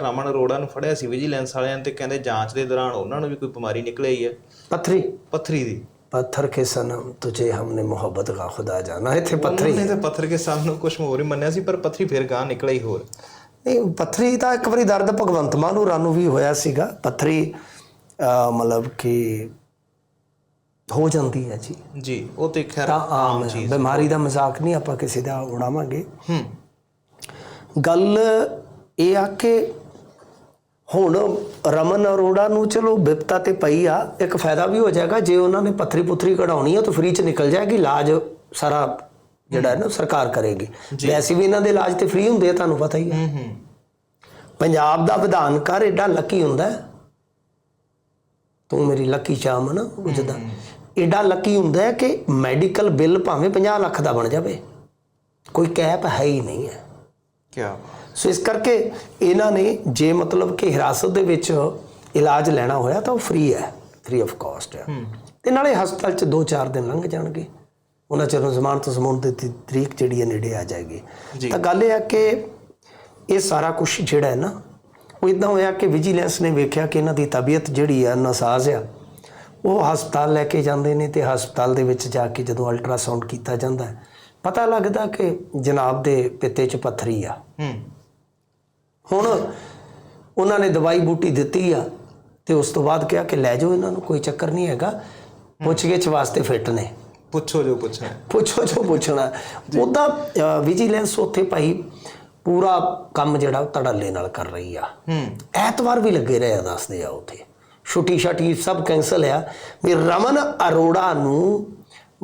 ਰਮਨ ਅਰੋੜਾ ਨੂੰ ਫੜਿਆ ਸੀ ਵਿਜੀਲੈਂਸ ਵਾਲਿਆਂ ਤੇ ਕਹਿੰਦੇ ਜਾਂਚ ਦੇ ਦੌਰਾਨ ਉਹਨਾਂ ਨੂੰ ਵੀ ਕੋਈ ਬਿਮਾਰੀ ਨਿਕਲੀ ਹੈ। ਪੱਥਰੀ? ਪੱਥਰੀ ਦੀ। ਪੱਥਰ ਕੇ ਸਨਮ ਤੁਝੇ ਹਮਨੇ ਮੁਹੱਬਤ ਦਾ ਖੁਦਾ ਜਾਣਾ ਇੱਥੇ ਪੱਥਰੀ। ਨੇ ਤੇ ਪੱਥਰ ਕੇ ਸਾਹਮਣੇ ਕੁਝ ਹੋਰ ਹੀ ਮੰਨਿਆ ਸੀ ਪਰ ਪੱਥਰੀ ਫਿਰ ਗਾਂ ਨਿਕਲੀ ਹੋਰ। ਨਹੀਂ ਪੱਥਰੀ ਤਾਂ ਇੱਕ ਵਾਰੀ ਦਰਦ ਭਗਵੰਤ ਮਾਨ ਨੂੰ ਰਾਨੂ ਵੀ ਹੋਇਆ ਸੀਗਾ। ਪੱਥਰੀ ਮਤਲਬ ਕਿ ਹੋ ਜਾਂਦੀ ਹੈ ਜੀ। ਜੀ ਉਹ ਤੇ ਖੈਰ ਆਮ ਜੀ ਬਿਮਾਰੀ ਦਾ ਮਜ਼ਾਕ ਨਹੀਂ ਆਪਾਂ ਕਿਸੇ ਦਾ ਉਡਾਵਾਂਗੇ। ਹੂੰ। ਗੱਲ ਇਹ ਆ ਕੇ ਹੁਣ ਰਮਨ ਅਰੋੜਾ ਨੂੰ ਚਲੋ ਬਿਪਤਾ ਤੇ ਪਈ ਆ ਇੱਕ ਫਾਇਦਾ ਵੀ ਹੋ ਜਾਏਗਾ ਜੇ ਉਹਨਾਂ ਨੇ ਪੱਥਰੀ ਪੁੱਥਰੀ ਕਢਾਉਣੀ ਆ ਤਾਂ ਫ੍ਰੀ ਚ ਨਿਕਲ ਜਾਏਗੀ ਇਲਾਜ ਸਾਰਾ ਜਿਹੜਾ ਹੈ ਨਾ ਸਰਕਾਰ ਕਰੇਗੀ। ਵੈਸੇ ਵੀ ਇਹਨਾਂ ਦੇ ਇਲਾਜ ਤੇ ਫ੍ਰੀ ਹੁੰਦੇ ਆ ਤੁਹਾਨੂੰ ਪਤਾ ਹੀ ਹੈ ਪੰਜਾਬ ਦਾ ਵਿਧਾਨ ਕਰ ਐਡਾ ਲੱਕੀ ਹੁੰਦਾ। ਤੂੰ ਮੇਰੀ ਲੱਕੀ ਚਾਮ ਨਾ ਉਜਦਾ ਐਡਾ ਲੱਕੀ ਹੁੰਦਾ ਹੈ ਕਿ ਮੈਡੀਕਲ ਬਿੱਲ ਭਾਵੇਂ 50 ਲੱਖ ਦਾ ਬਣ ਜਾਵੇ ਕੋਈ ਕੈਪ ਹੈ ਹੀ ਨਹੀਂ ਹੈ। ਕੀ ਸੋ ਇਸ ਕਰਕੇ ਇਹਨਾਂ ਨੇ ਜੇ ਮਤਲਬ ਕਿ ਹਿਰਾਸਤ ਦੇ ਵਿੱਚ ਇਲਾਜ ਲੈਣਾ ਹੋਇਆ ਤਾਂ ਉਹ ਫ੍ਰੀ ਹੈ ਫ੍ਰੀ ਆਫ ਕਾਸਟ ਹੈ। ਤੇ ਨਾਲੇ ਹਸਪਤਾਲ 'ਚ 2-4 ਦਿਨ ਲੰਘ ਜਾਣਗੇ। ਉਹਨਾਂ ਚਿਰ ਜ਼ਮਾਨਤ ਜ਼ਮਾਨਤ ਦੀ ਤਰੀਕ ਜਿਹੜੀ ਹੈ ਨੇੜੇ ਆ ਜਾਏਗੀ। ਤਾਂ ਗੱਲ ਇਹ ਹੈ ਕਿ ਇਹ ਸਾਰਾ ਕੁਝ ਜਿਹੜਾ ਹੈ ਨਾ ਉਹ ਇਦਾਂ ਹੋਇਆ ਕਿ ਵਿਜੀਲੈਂਸ ਨੇ ਵੇਖਿਆ ਕਿ ਇਹਨਾਂ ਦੀ ਤਬੀਅਤ ਜਿਹੜੀ ਆ ਨਾਸਾਜ਼ ਆ। ਉਹ ਹਸਪਤਾਲ ਲੈ ਕੇ ਜਾਂਦੇ ਨੇ ਤੇ ਹਸਪਤਾਲ ਦੇ ਵਿੱਚ ਜਾ ਕੇ ਜਦੋਂ ਅਲਟਰਾਸਾਊਂਡ ਕੀਤਾ ਜਾਂਦਾ ਪਤਾ ਲੱਗਦਾ ਕਿ ਜਨਾਬ ਦੇ ਪਿੱਤੇ 'ਚ ਪੱਥਰੀ ਆ। ਹੂੰ। ਹੁਣ ਉਹਨਾਂ ਨੇ ਦਵਾਈ ਬੂਟੀ ਦਿੱਤੀ ਆ ਤੇ ਉਸ ਤੋਂ ਬਾਅਦ ਕਿਹਾ ਕਿ ਲੈ ਜਾਓ ਇਹਨਾਂ ਨੂੰ ਕੋਈ ਚੱਕਰ ਨਹੀਂ ਹੈਗਾ। ਪੁੱਛਗਿੱਛ ਵਾਸਤੇ ਫਿੱਟ ਨੇ। ਪੁੱਛੋ ਜੋ ਪੁੱਛਣਾ। ਪੁੱਛੋ ਜੋ ਪੁੱਛਣਾ। ਉਹਦਾ ਵਿਜੀਲੈਂਸ ਉੱਥੇ ਭਾਈ ਪੂਰਾ ਕੰਮ ਜਿਹੜਾ ਉਹ ਧੜੱਲੇ ਨਾਲ ਕਰ ਰਹੀ ਆ। ਹੂੰ। ਐਤਵਾਰ ਵੀ ਲੱਗੇ ਰਹੇ ਆ ਦੱਸਦੇ ਆ ਉੱਥੇ। ਛੁੱਟੀ ਛਾਟੀ ਸਭ ਕੈਨਸਲ ਆ। ਵੀ ਰਮਨ ਅਰੋੜਾ ਨੂੰ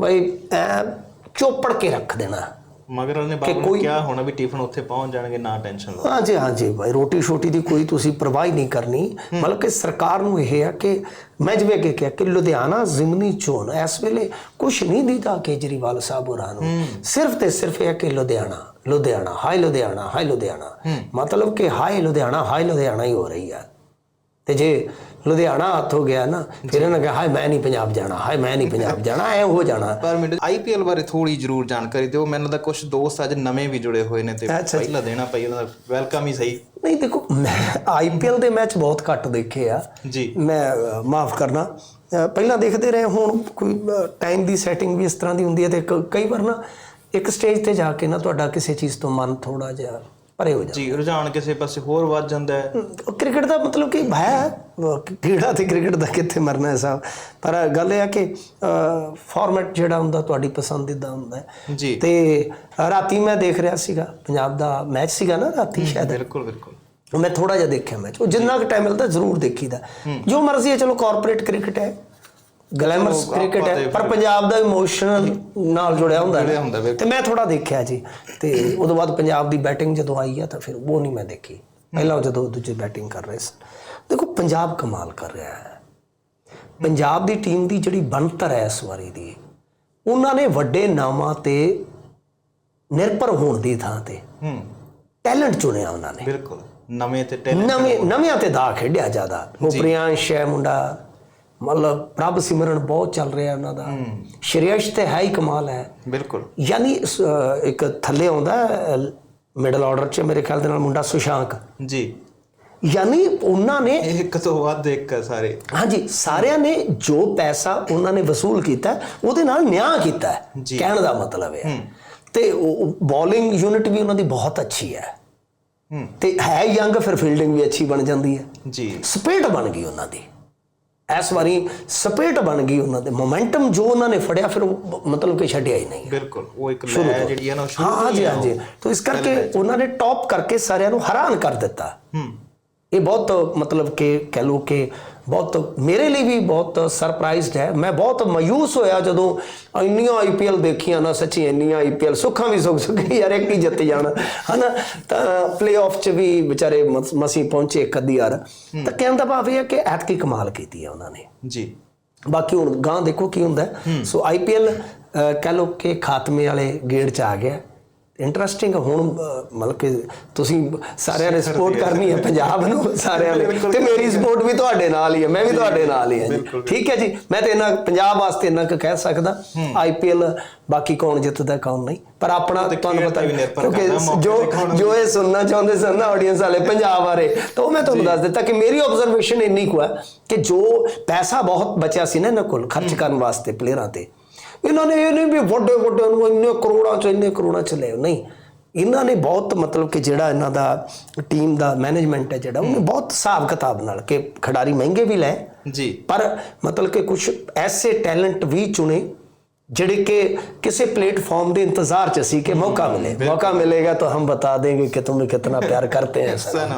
ਬਈ ਐ ਚੋਪੜ ਕੇ ਰੱਖ ਦੇਣਾ। ਮਗਰ ਉਹਨੇ ਬਾਬੂ ਨੂੰ ਕਿਹਾ ਹੋਣਾ ਵੀ ਟਿਫਨ ਉੱਥੇ ਪਹੁੰਚ ਜਾਣਗੇ ਨਾ ਟੈਨਸ਼ਨ ਲਓ। ਹਾਂਜੀ ਹਾਂਜੀ ਭਾਈ ਰੋਟੀ ਛੋਟੀ ਦੀ ਕੋਈ ਤੁਸੀਂ ਪਰਵਾਹ ਹੀ ਨਹੀਂ ਕਰਨੀ। ਮਤਲਬ ਕਿ ਸਰਕਾਰ ਨੂੰ ਇਹ ਹੈ ਕਿ ਮੈਂ ਜਿਵੇਂ ਕਿ ਕਿਹਾ ਕਿ ਲੁਧਿਆਣਾ ਜ਼ਿਮਨੀ ਚੋਣ ਇਸ ਵੇਲੇ ਕੁਝ ਨਹੀਂ ਦਿੱਤਾ ਕੇਜਰੀਵਾਲ ਸਾਹਿਬ ਹੋਰਾਂ ਨੂੰ। ਸਿਰਫ ਤੇ ਸਿਰਫ ਇਹ ਕਿ ਲੁਧਿਆਣਾ ਲੁਧਿਆਣਾ ਹਾਈ ਲੁਧਿਆਣਾ ਹਾਈ ਲੁਧਿਆਣਾ। ਮਤਲਬ ਕਿ ਹਾਈ ਲੁਧਿਆਣਾ ਹਾਈ ਲੁਧਿਆਣਾ ਹੀ ਹੋ ਰਹੀ ਹੈ। ਤੇ ਜੇ ਲੁਧਿਆਣਾ ਹੱਥ ਹੋ ਗਿਆ ਨਾ ਫਿਰ ਇਹਨਾਂ ਕਿਹਾ ਹਾਏ ਮੈਂ ਨਹੀਂ ਪੰਜਾਬ ਜਾਣਾ ਹਾਏ ਮੈਂ ਨਹੀਂ ਪੰਜਾਬ ਜਾਣਾ ਐ ਹੋ ਜਾਣਾ। ਪਰ ਮੈਨੂੰ ਆਈਪੀਐਲ ਬਾਰੇ ਥੋੜੀ ਜ਼ਰੂਰ ਜਾਣਕਾਰੀ ਦਿਓ। ਮੈਨੂੰ ਲੱਗਦਾ ਕੁਝ ਦੋਸਤ ਅੱਜ ਨਵੇਂ ਵੀ ਜੁੜੇ ਹੋਏ ਨੇ ਤੇ। ਪਹਿਲਾਂ ਦੇਣਾ ਪਈ ਉਹਨਾਂ ਦਾ ਵੈਲਕਮ ਹੀ ਸਹੀ। ਨਹੀਂ ਦੇਖੋ ਮੈਂ ਆਈਪੀਐਲ ਦੇ ਮੈਚ ਬਹੁਤ ਘੱਟ ਦੇਖੇ ਆ। ਜੀ। ਮੈਂ ਮਾਫ ਕਰਨਾ। ਪਹਿਲਾਂ ਦੇਖਦੇ ਰਹੇ ਹੁਣ ਕੋਈ ਟਾਈਮ ਦੀ ਸੈਟਿੰਗ ਵੀ ਇਸ ਤਰ੍ਹਾਂ ਦੀ ਹੁੰਦੀ ਹੈ ਤੇ ਕਈ ਵਾਰ ਨਾ ਇੱਕ ਸਟੇਜ ਤੇ ਜਾ ਕੇ ਨਾ ਤੁਹਾਡਾ ਕਿਸੇ ਚੀਜ਼ ਤੋਂ ਮਨ ਥੋੜਾ ਜਿਹਾ ਪਰੇ ਹੋ ਜਾਂਦਾ। ਜੀ ਰੁਝਾਨ ਕਿਸੇ ਪਾਸੇ ਹੋਰ ਵੱਧ ਜਾਂਦਾ ਹੈ। ਕ੍ਰਿਕਟ ਦਾ ਮਤਲਬ ਕਿ ਹੈ? ਕੀੜਾ ਤੇ ਕ੍ਰਿਕਟ ਦਾ ਕਿੱਥੇ ਮਰਨਾ ਹੈ ਸਾਹਿਬ ਪਰ ਗੱਲ ਇਹ ਹੈ ਕਿ ਫਾਰਮੈਟ ਜਿਹੜਾ ਹੁੰਦਾ ਤੁਹਾਡੀ ਪਸੰਦੀਦਾ ਹੁੰਦਾ ਹੈ। ਜੀ। ਤੇ ਰਾਤੀ ਮੈਂ ਦੇਖ ਰਿਹਾ ਸੀਗਾ ਪੰਜਾਬ ਦਾ ਮੈਚ ਸੀਗਾ ਨਾ ਰਾਤੀ ਸ਼ਾਇਦ। ਬਿਲਕੁਲ ਬਿਲਕੁਲ। ਮੈਂ ਥੋੜਾ ਜਿਹਾ ਦੇਖਿਆ ਮੈਚ ਉਹ ਜਿੰਨਾ ਕੁ ਟਾਈਮ ਮਿਲਦਾ ਜ਼ਰੂਰ ਦੇਖੀਦਾ। ਜੋ ਮਰਜ਼ੀ ਹੈ ਚਲੋ ਕਾਰਪੋਰੇਟ ਕ੍ਰਿਕਟ ਹੈ। ਗਲੈਮਰਸ ਕ੍ਰਿਕਟ ਹੈ ਤੇ ਪਰ ਪੰਜਾਬ ਦਾ ਇਮੋਸ਼ਨਲ ਨਾਲ ਜੁੜਿਆ ਹੁੰਦਾ ਹੈ। ਤੇ ਮੈਂ ਥੋੜਾ ਦੇਖਿਆ ਜੀ ਤੇ ਉਦੋਂ ਬਾਅਦ ਪੰਜਾਬ ਦੀ ਬੈਟਿੰਗ ਜਦੋਂ ਆਈ ਆ ਤਾਂ ਫਿਰ ਉਹ ਨਹੀਂ ਮੈਂ ਦੇਖੀ। ਪਹਿਲਾਂ ਜਦੋਂ ਦੂਜੇ ਬੈਟਿੰਗ ਕਰ ਰਹੇ ਸਨ। ਦੇਖੋ ਪੰਜਾਬ ਕਮਾਲ ਕਰ ਰਿਹਾ ਹੈ। ਪੰਜਾਬ ਦੀ ਟੀਮ ਦੀ ਜਿਹੜੀ ਬਣਤਰ ਹੈ ਇਸ ਵਾਰੀ ਦੀ ਉਹਨਾਂ ਨੇ ਵੱਡੇ ਨਾਮਾਂ ਤੇ ਨਿਰਭਰ ਹੋਣ ਦੀ ਥਾਂ ਤੇ ਹੂੰ। ਟੈਲੈਂਟ ਚੁਣਿਆ ਉਹਨਾਂ ਨੇ। ਬਿਲਕੁਲ। ਨਵੇਂ ਤੇ ਟੈਲੈਂਟ ਨਵੇਂ ਨਵਿਆਂ ਤੇ ਦਾ ਖੇਡਿਆ ਜ਼ਿਆਦਾ। ਉਹ ਪ੍ਰਿਆੰਸ਼ ਹੈ ਮੁੰਡਾ ਮਤਲਬ ਪ੍ਰਭ ਸਿਮਰਨ ਬਹੁਤ ਚੱਲ ਰਿਹਾ ਉਹਨਾਂ ਦਾ। ਸ਼੍ਰੇਯਸ਼ ਤੇ ਹੈ ਹੀ ਕਮਾਲ ਹੈ। ਬਿਲਕੁਲ। ਯਾਨੀ ਇੱਕ ਥੱਲੇ ਆਉਂਦਾ ਮਿਡਲ ਆਰਡਰ 'ਚ ਮੇਰੇ ਖਿਆਲ ਦੇ ਨਾਲ ਮੁੰਡਾ ਸੁਸ਼ਾਂਕ। ਜੀ। ਯਾਨੀ ਉਹਨਾਂ ਨੇ ਇੱਕ ਤੋਂ ਵੱਧ ਇੱਕ ਸਾਰੇ। ਹਾਂਜੀ ਸਾਰਿਆਂ ਨੇ ਜੋ ਪੈਸਾ ਉਹਨਾਂ ਨੇ ਵਸੂਲ ਕੀਤਾ ਉਹਦੇ ਨਾਲ ਨਿਆਂ ਕੀਤਾ। ਕਹਿਣ ਦਾ ਮਤਲਬ ਹੈ। ਤੇ ਬੋਲਿੰਗ ਯੂਨਿਟ ਵੀ ਉਹਨਾਂ ਦੀ ਬਹੁਤ ਅੱਛੀ ਹੈ। ਹੂੰ। ਤੇ ਹੈ ਯੰਗ ਫਿਰ ਫੀਲਡਿੰਗ ਵੀ ਅੱਛੀ ਬਣ ਜਾਂਦੀ ਹੈ। ਜੀ। ਸਪੀਡ ਬਣ ਗਈ ਉਹਨਾਂ ਦੀ। ਇਸ ਵਾਰੀ ਸਪੀਡ ਬਣ ਗਈ ਉਹਨਾਂ ਦੇ ਮੋਮੈਂਟਮ ਜੋ ਉਹਨਾਂ ਨੇ ਫੜਿਆ ਫਿਰ ਉਹ ਮਤਲਬ ਕਿ ਛੱਡਿਆ ਹੀ ਨਹੀਂ। ਬਿਲਕੁਲ ਉਹ ਇੱਕ ਲੈ ਜਿਹੜੀ ਹੈ ਨਾ ਸ਼ੁਰੂ ਹਾਂ ਜੀ ਹਾਂ ਜੀ ਤਾਂ ਇਸ ਕਰਕੇ ਉਹਨਾਂ ਨੇ ਟੌਪ ਕਰਕੇ ਸਾਰਿਆਂ ਨੂੰ ਹੈਰਾਨ ਕਰ ਦਿੱਤਾ। ਹੂੰ। ਇਹ ਬਹੁਤ ਮਤਲਬ ਕਿ ਕਹਿ ਲੋ ਕਿ ਬਹੁਤ ਮੇਰੇ ਲਈ ਵੀ ਬਹੁਤ ਸਰਪ੍ਰਾਈਜ਼ਡ ਹੈ। ਮੈਂ ਬਹੁਤ ਮਾਯੂਸ ਹੋਇਆ ਜਦੋਂ ਇੰਨੀਆਂ ਆਈਪੀਐਲ ਦੇਖੀਆਂ ਨਾ ਸੱਚੀ ਇੰਨੀਆਂ ਆਈਪੀਐਲ ਸੁੱਖਾਂ ਵੀ ਸੁੱਖ ਸੁੱਖੀ ਯਾਰ ਇੱਕ ਹੀ ਜਿੱਤ ਜਾਣਾ ਹਨਾ? ਤਾਂ ਪਲੇਆਫ 'ਚ ਵੀ ਵਿਚਾਰੇ ਮਸ- ਪਹੁੰਚੇ ਇੱਕ ਅੱਧੀ ਵਾਰ। ਤਾਂ ਕਹਿਣ ਦਾ ਭਾਵ ਇਹ ਹੈ ਕਿ ਐਤਕੀ ਕਮਾਲ ਕੀਤੀ ਹੈ ਉਹਨਾਂ ਨੇ। ਜੀ। ਬਾਕੀ ਹੁਣ ਗਾਂ ਦੇਖੋ ਕੀ ਹੁੰਦਾ। ਸੋ ਆਈਪੀਐਲ ਕਹਿ ਲੋ ਕਿ ਖਾਤਮੇ ਵਾਲੇ ਗੇੜ 'ਚ ਆ ਗਿਆ। ਇੰਟਰਸਟਿੰਗ ਹੁਣ ਮਤਲਬ ਕਿ ਤੁਸੀਂ ਸਾਰਿਆਂ ਨੇ ਸਪੋਰਟ ਕਰਨੀ ਹੈ ਪੰਜਾਬ ਨੂੰ ਸਾਰਿਆਂ ਨੇ। ਤੇ ਮੇਰੀ ਸਪੋਰਟ ਵੀ ਤੁਹਾਡੇ ਨਾਲ ਹੀ ਹੈ ਮੈਂ ਵੀ ਤੁਹਾਡੇ ਨਾਲ ਹੀ ਹਾਂ ਜੀ। ਠੀਕ ਹੈ ਜੀ ਮੈਂ ਤੇ ਇਹਨਾਂ ਪੰਜਾਬ ਵਾਸਤੇ ਇੰਨਾ ਕੁ ਕਹਿ ਸਕਦਾ। ਆਈਪੀਐਲ ਬਾਕੀ ਕੌਣ ਜਿੱਤਦਾ ਕੌਣ ਨਹੀਂ। ਪਰ ਆਪਣਾ ਤੁਹਾਨੂੰ ਪਤਾ ਤੇ ਵੀ ਨਿਰਭਰ ਕਿਉਂਕਿ ਜੋ ਜੋ ਇਹ ਸੁਣਨਾ ਚਾਹੁੰਦੇ ਸਨ ਨਾ ਆਡੀਅנס ਵਾਲੇ ਪੰਜਾਬ ਬਾਰੇ ਤਾਂ ਉਹ ਮੈਂ ਤੁਹਾਨੂੰ ਦੱਸ ਦਿੱਤਾ ਕਿ ਮੇਰੀ ਆਬਜ਼ਰਵੇਸ਼ਨ ਇੰਨੀ ਕੁ ਹੈ ਕਿ ਜੋ ਪੈਸਾ ਬਹੁਤ ਬਚਿਆ ਸੀ ਨਾ ਇਹਨਾਂ ਕੋਲ ਖਰਚ ਕਰਨ ਵਾਸਤੇ ਪਲੇਅਰਾਂ ਤੇ ਇਹਨਾਂ ਨੇ ਇਹ ਨਹੀਂ ਵੀ ਵੱਡੇ ਵੱਡੇ ਨੂੰ ਇੰਨੇ ਕਰੋੜਾਂ ਚ ਇੰਨੇ ਕਰੋੜਾਂ ਚ ਲੈ ਨਹੀਂ ਇਹਨਾਂ ਨੇ ਬਹੁਤ ਮਤਲਬ ਕਿ ਜਿਹੜਾ ਇਹਨਾਂ ਦਾ ਟੀਮ ਦਾ ਮੈਨੇਜਮੈਂਟ ਹੈ ਜਿਹੜਾ ਉਹਨੇ ਬਹੁਤ ਹਿਸਾਬ ਕਿਤਾਬ ਨਾਲ ਕਿ ਖਿਡਾਰੀ ਮਹਿੰਗੇ ਵੀ ਲੈ ਜੀ। ਪਰ ਮਤਲਬ ਕਿ ਕੁਝ ਐਸੇ ਟੈਲੈਂਟ ਵੀ ਚੁਣੇ ਜਿਹੜੇ ਕਿ ਕਿਸੇ ਪਲੇਟਫਾਰਮ ਦੇ ਇੰਤਜ਼ਾਰ ਚ ਸੀ ਕਿ ਮੌਕਾ ਮਿਲੇ। ਮੌਕਾ ਮਿਲੇਗਾ ਤਾਂ ਹਮ ਬਤਾ ਦੇਂਗੇ ਕਿ ਤੁਮ ਕਿਤਨਾ ਪਿਆਰ ਕਰਤੇ ਹੈ ਸਰ।